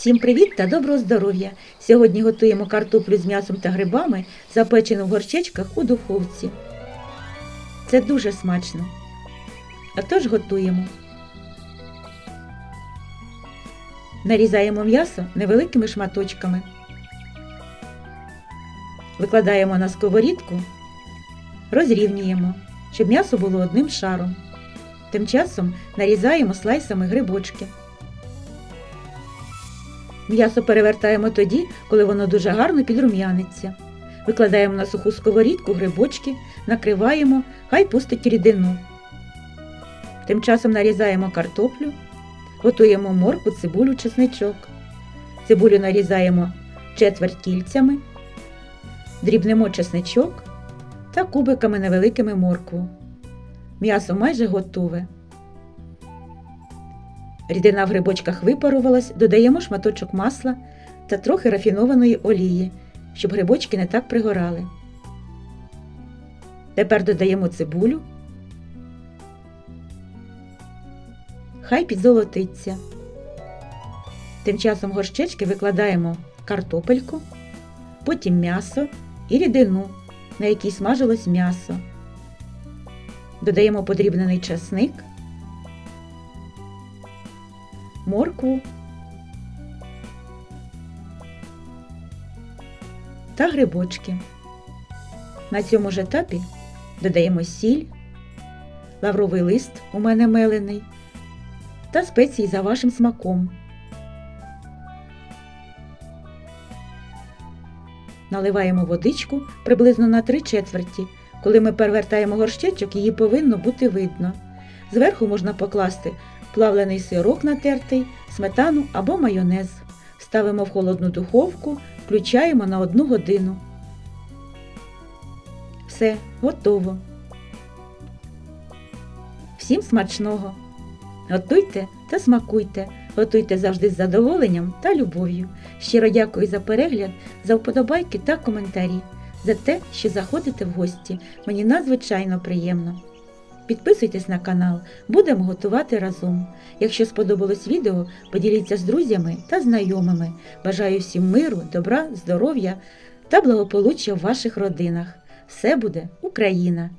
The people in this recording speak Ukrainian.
Всім привіт та доброго здоров'я! Сьогодні готуємо картоплю з м'ясом та грибами, запечену в горщичках у духовці. Це дуже смачно. А тож готуємо. Нарізаємо м'ясо невеликими шматочками. Викладаємо на сковорідку, розрівнюємо, щоб м'ясо було одним шаром. Тим часом нарізаємо слайсами грибочки. М'ясо перевертаємо тоді, коли воно дуже гарно підрум'яниться. Викладаємо на суху сковорідку грибочки, накриваємо, хай пустить рідину. Тим часом нарізаємо картоплю, готуємо моркву, цибулю, чесничок. Цибулю нарізаємо четверть кільцями, дрібнемо чесничок та кубиками невеликими моркву. М'ясо майже готове. Рідина в грибочках випарувалась, додаємо шматочок масла та трохи рафінованої олії, щоб грибочки не так пригорали. Тепер додаємо цибулю. Хай підзолотиться. Тим часом горщички викладаємо картопельку, потім м'ясо і рідину, на якій смажилось м'ясо. Додаємо подрібнений часник моркву та грибочки. На цьому ж етапі додаємо сіль, лавровий лист у мене мелений та спеції за вашим смаком. Наливаємо водичку приблизно на три четверті. Коли ми перевертаємо горщичок, її повинно бути видно. Зверху можна покласти плавлений сирок натертий, сметану або майонез. Ставимо в холодну духовку, включаємо на одну годину. Все, готово. Всім смачного! Готуйте та смакуйте, готуйте завжди з задоволенням та любов'ю. Щиро дякую за перегляд, за вподобайки та коментарі, за те, що заходите в гості. Мені надзвичайно приємно. Підписуйтесь на канал, будемо готувати разом. Якщо сподобалось відео, поділіться з друзями та знайомими. Бажаю всім миру, добра, здоров'я та благополуччя в ваших родинах. Все буде Україна!